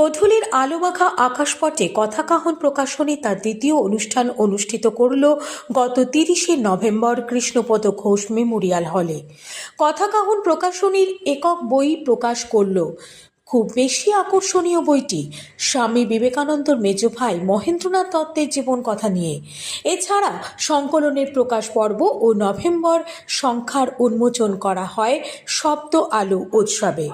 গধূলির আলোমাখা আকাশপটে কথাকাহন প্রকাশনী তার দ্বিতীয় অনুষ্ঠান অনুষ্ঠিত করল গত তিরিশে নভেম্বর কৃষ্ণপদ ঘোষ মেমোরিয়াল হলে। কথাকাহন প্রকাশনীর একক বই প্রকাশ করল। খুব বেশি আকর্ষণীয় বইটি স্বামী বিবেকানন্দর মেজ ভাই মহেন্দ্রনাথ দত্তের জীবন কথা নিয়ে। এছাড়া সংকলনের প্রকাশ পর্ব ও নভেম্বর সংখ্যার উন্মোচন করা হয় শব্দ আলো উৎসবে।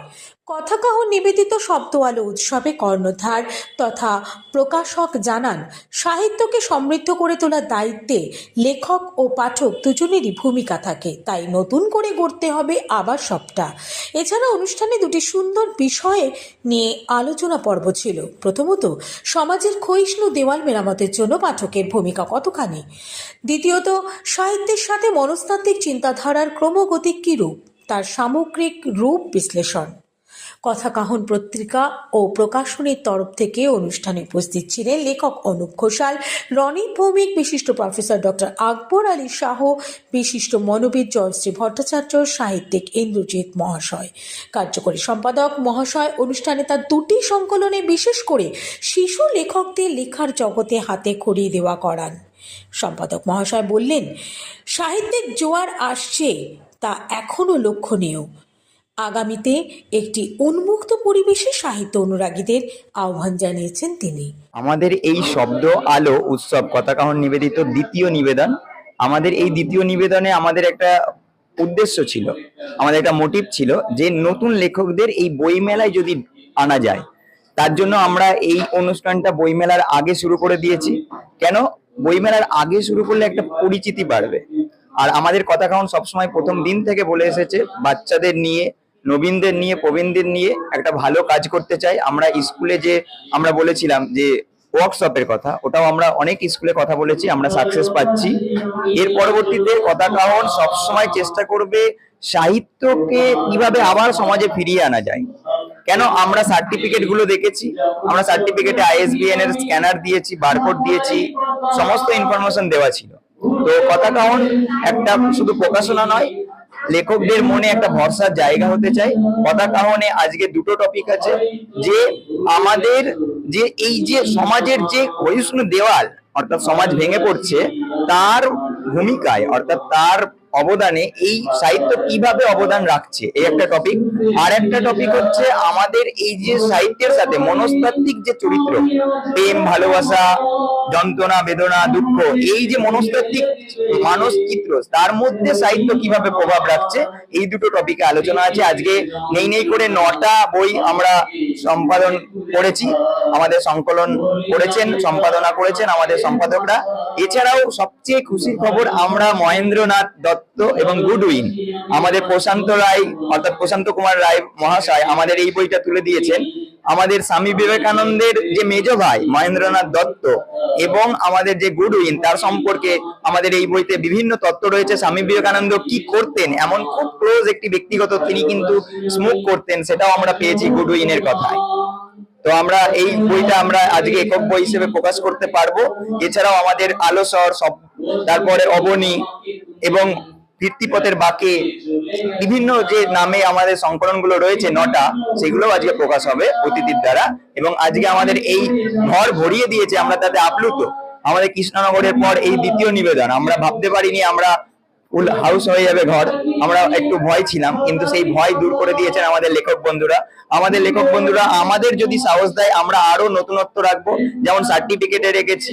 কথাকহ নিবেদিত শব্দ আলো উৎসবে কর্ণধার তথা প্রকাশক জানান, সাহিত্যকে সমৃদ্ধ করে তোলার দায়িত্বে লেখক ও পাঠক দুজনেরই ভূমিকা থাকে। তাই নতুন করে গড়তে হবে আবার সবটা। এছাড়া অনুষ্ঠানে দুটি সুন্দর বিষয়ে নিয়ে আলোচনা পর্ব ছিল। প্রথমত, সমাজের ক্ষয়িষ্ণু দেওয়াল মেরামতের জন্য পাঠকের ভূমিকা কতখানি? দ্বিতীয়ত, সাহিত্যের সাথে মনস্তাত্ত্বিক চিন্তাধারার ক্রমগতিক কী রূপ তার সামগ্রিক রূপ বিশ্লেষণ। কথাকাহন পত্রিকা ও প্রকাশনীর তরফ থেকে অনুষ্ঠানে উপস্থিত ছিলেন লেখক অনুপ ঘোষাল, রনি ভৌমিক, বিশিষ্ট প্রফেসর ডক্টর আকবর আলী শাহ, বিশিষ্ট মনোবিদ জয়শ্রী ভট্টাচার্য, সাহিত্যিক ইন্দ্রজিৎ মহাশয়। কার্যকরী সম্পাদক মহাশয় অনুষ্ঠানে তার দুটি সংকলনে বিশেষ করে শিশু লেখকদের লেখার জগতে হাতে খড়িয়ে দেওয়া করান। সম্পাদক মহাশয় বললেন সাহিত্যিক জোয়ার আসছে, তা এখনও লক্ষণীয়। আগামীতে একটি উন্মুক্ত পরিবেশে সাহিত্য অনুরাগীদের আহ্বান জানিয়েছেন তিনি। আমাদের এই শব্দ, আলো, উৎসব, কথাকাহন নিবেদিত দ্বিতীয় নিবেদন, আমাদের এই দ্বিতীয় নিবেদনে আমাদের একটা উদ্দেশ্য ছিল, আমাদের একটা মোটিভ ছিল যে নতুন লেখকদের এই বইমেলায় যদি আনা যায়, তার জন্য আমরা এই অনুষ্ঠানটা বইমেলার আগে শুরু করে দিয়েছি। কেন? বইমেলার আগে শুরু করলে একটা পরিচিতি বাড়বে। আর আমাদের কথা কারণ সবসময় প্রথম দিন থেকে বলে এসেছে, বাচ্চাদের নিয়ে নবীনদের নিয়ে, প্রবীণদের নিয়ে একটা ভালো কাজ করতে চাই। আমরা স্কুলে যে, আমরা বলেছিলাম যে ওয়ার্কশপের কথা, ওটাও আমরা অনেক স্কুলে কথা বলেছি, আমরা সাকসেস পাচ্ছি। এর পরবর্তীতে কথা কাহন সবসময় চেষ্টা করবে সাহিত্যকে কীভাবে আবার সমাজে ফিরিয়ে আনা যায়। কেন? আমরা সার্টিফিকেটগুলো দেখেছি, আমরা সার্টিফিকেটে আইএসবিএন এর স্ক্যানার দিয়েছি বারকোড দিয়েছি, সমস্ত ইনফরমেশন দেওয়া ছিল। তো কথা কাহন একটা শুধু প্রকাশনা নয় লেখকদের মনে একটা ভরসার জায়গা হতে চাই। কথা কারণে আজকে দুটো টপিক আছে, যে আমাদের যে এই যে সমাজের যে ক্ষয়িষ্ণু দেওয়াল, অর্থাৎ সমাজ ভেঙে পড়ছে, তার ভূমিকায়, অর্থাৎ তার অবদানে এই সাহিত্য কীভাবে অবদান রাখছে? এই একটা টপিক আর একটা টপিক হচ্ছে আমাদের এই যে সাহিত্যের সাথে মনস্তাত্ত্বিক যে চরিত্র, প্রেম, ভালোবাসা, যন্ত্রণা, বেদনা, দুঃখ, এই যে মনস্তাত্ত্বিক মানস চিত্র তার মধ্যে সাহিত্য কীভাবে প্রভাব রাখছে? এই দুটো টপিকে আলোচনা আছে। আজকে নেই নেই করে নটা বই আমরা সম্পাদন করেছি। আমাদের সংকলন করেছেন, সম্পাদনা করেছেন আমাদের সম্পাদকরা। এছাড়াও সবচেয়ে খুশির খবর আমরা মহেন্দ্রনাথ দত্ত এবং গুডউইন। আমাদের প্রশান্ত রায়, অর্থাৎ প্রশান্ত কুমার রায় মহাশয় আমাদের এই বইটা তুলে দিয়েছেন। আমাদের স্বামী বিবেকানন্দের যে মেজ ভাই, মহেন্দ্রনাথ দত্ত, এবং আমাদের যে গুডউইন, তার সম্পর্কে আমাদের এই বইতে বিভিন্ন তত্ত্ব রয়েছে। স্বামী বিবেকানন্দ কি করতেন? এমন খুব ক্লোজ একটি ব্যক্তিগত তিনি কিন্তু স্মোক করতেন, সেটাও আমরা পেয়েছি গুডউইনের কথায়। তো আমরা এই বইটা আমরা আজকে একক বই হিসেবে প্রকাশ করতে পারব। এছাড়াও আমাদের আলোসর সব তারপরে অবনী এবং ভিত্তিপথের বাকি বিভিন্ন যে নামে আমাদের সংকলনগুলো রয়েছে নটা সেগুলো আজকে প্রকাশ হবে অতিথির দ্বারা। এবং আজকে আমাদের এই ঘর ভরিয়ে দিয়েছে আমরা তাতে আপ্লুত। আমাদের কৃষ্ণনগরের পর এই দ্বিতীয় নিবেদন। আমরা ভাবতে পারিনি আমরা ফুল হাউস হয়ে যাবে ঘর। আমরা একটু ভয় ছিলাম, কিন্তু সেই ভয় দূর করে দিয়েছেন আমাদের লেখক বন্ধুরা। আমাদের লেখক বন্ধুরা, আমাদের যদি সাহস দেয়, আমরা আরও নতুনত্ব রাখব। যেমন সার্টিফিকেটে রেখেছি,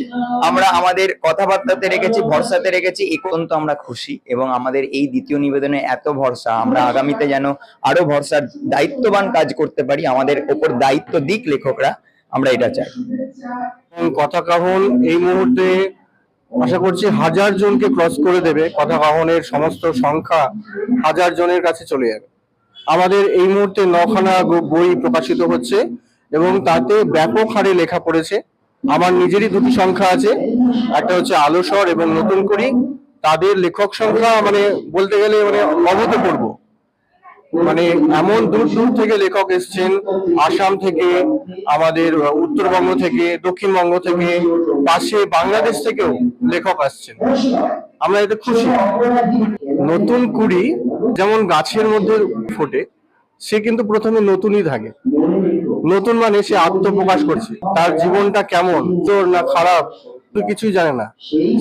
আমরা আমাদের কথাবার্তাতে রেখেছি, ভরসাতে রেখেছি একান্ত আমরা খুশি। এবং আমাদের এই দ্বিতীয় নিবেদনে এত ভরসা, আমরা আগামীতে যেন আরও ভরসার দায়িত্ববান কাজ করতে পারি, আমাদের ওপর দায়িত্ব দিক লেখকরা, আমরা এটা চাই। কথা কাহন এই মুহূর্তে আশা করছি হাজার জনকে ক্রস করে দেবে কথা কাহনের সমস্ত সংখ্যা হাজার জনের কাছে চলে যাবে। আমাদের এই মুহূর্তে নখানা বই প্রকাশিত হচ্ছে এবং তাতে ব্যাপক হারে লেখা পড়েছে। আমার নিজেরই দুটি সংখ্যা আছে, একটা হচ্ছে আলোসর এবং নতুন করি। তাদের লেখক সংখ্যা মানে বলতে গেলে মানে অভূতপূর্ব মানে এমন দূর দূর থেকে লেখক এসছেন, আসাম থেকে, আমাদের উত্তরবঙ্গ থেকে, দক্ষিণবঙ্গ থেকে, পাশে বাংলাদেশ থেকেও লেখক আসছেন। আমরা এতে খুশি। নতুন কুড়ি যেমন গাছের মধ্যে ফোটে, সে কিন্তু প্রথমে নতুনই থাকে। নতুন মানে সে আত্মপ্রকাশ করছে। তার জীবনটা কেমন জোর না খারাপ কিছুই জানে না।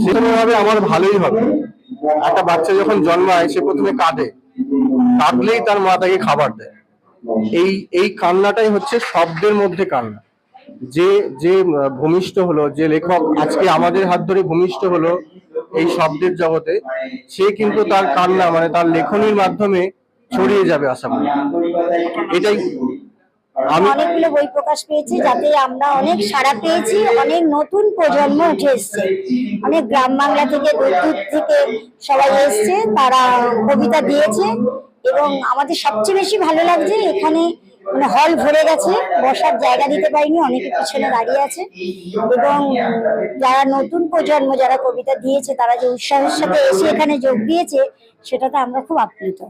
সেরকম ভাবে আমার ভালোই হবে। একটা বাচ্চা যখন জন্মায়, সে প্রথমে কাঁদে। কাঁদলেই তার মা তাকে খাবার দেয়। এই এই কান্নাটাই হচ্ছে শব্দের মধ্যে কান্না। যে যে ভূমিষ্ঠ হলো, যে লেখক আজকে আমাদের হাত ধরে ভূমিষ্ঠ হলো এই শব্দের জগতে, সে কিন্তু তার কান্না মানে তার লেখনির মাধ্যমে ছড়িয়ে যাবে আশা এটাই আমি অনেকগুলো বই প্রকাশ পেয়েছি যাতে আমরা অনেক সাড়া পেয়েছি, অনেক নতুন প্রজন্ম উঠে এসছে। অনেক গ্রাম বাংলা থেকে দূর থেকে সবাই এসছে, তারা কবিতা দিয়েছে এবং আমাদের সবচেয়ে বেশি ভালো লাগছে এখানে মানে হল ভরে গেছে বসার জায়গা দিতে পারিনি অনেকে পিছনে দাঁড়িয়ে আছে। এবং যারা নতুন প্রজন্ম যারা কবিতা দিয়েছে তারা যে উৎসাহের সাথে এসে এখানে যোগ দিয়েছে সেটাতে আমরা খুব আপ্লুত।